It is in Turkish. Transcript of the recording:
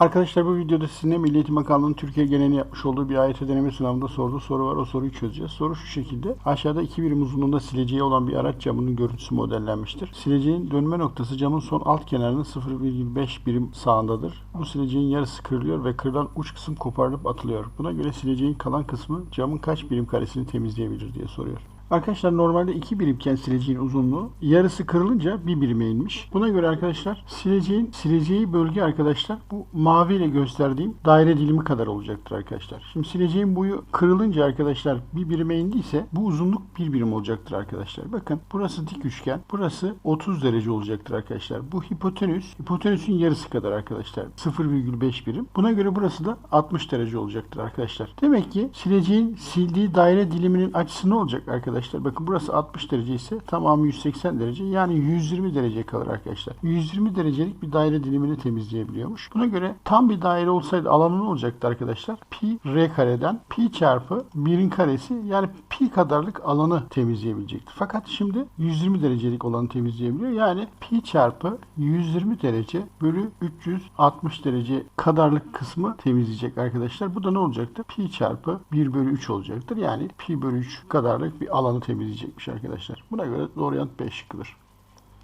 Arkadaşlar bu videoda sizinle Milli Eğitim Bakanlığı'nın Türkiye genelini yapmış olduğu bir AYT deneme sınavında sorduğu soru var. O soruyu çözeceğiz. Soru şu şekilde. Aşağıda 2 birim uzunluğunda sileceği olan bir araç camının görüntüsü modellenmiştir. Sileceğin dönme noktası camın son alt kenarının 0,5 birim sağındadır. Bu sileceğin yarısı kırılıyor ve kırılan uç kısım koparılıp atılıyor. Buna göre sileceğin kalan kısmı camın kaç birim karesini temizleyebilir diye soruyor. Arkadaşlar normalde 2 birimken sileceğin uzunluğu yarısı kırılınca bir birime inmiş. Buna göre arkadaşlar sileceğin sileceği bölge arkadaşlar bu mavi ile gösterdiğim daire dilimi kadar olacaktır arkadaşlar. Şimdi sileceğin boyu kırılınca arkadaşlar bir birime indiyse bu uzunluk bir birim olacaktır arkadaşlar. Bakın burası dik üçgen. Burası 30 derece olacaktır arkadaşlar. Bu hipotenüs hipotenüsün yarısı kadar arkadaşlar. 0,5 birim. Buna göre burası da 60 derece olacaktır arkadaşlar. Demek ki sileceğin sildiği daire diliminin açısı ne olacak arkadaşlar? Bakın burası 60 derece ise tamamı 180 derece. Yani 120 derece kalır arkadaşlar. 120 derecelik bir daire dilimini temizleyebiliyormuş. Buna göre tam bir daire olsaydı alanı ne olacaktı arkadaşlar? Pi r kareden pi çarpı 1'in karesi yani pi kadarlık alanı temizleyebilecekti. Fakat şimdi 120 derecelik olanı temizleyebiliyor. Yani pi çarpı 120 derece bölü 360 derece kadarlık kısmı temizleyecek arkadaşlar. Bu da ne olacaktır? Pi çarpı 1 bölü 3 olacaktır. Yani pi bölü 3 kadarlık bir alanı temizleyecekmiş arkadaşlar. Buna göre doğru yanıt B şıkkıdır.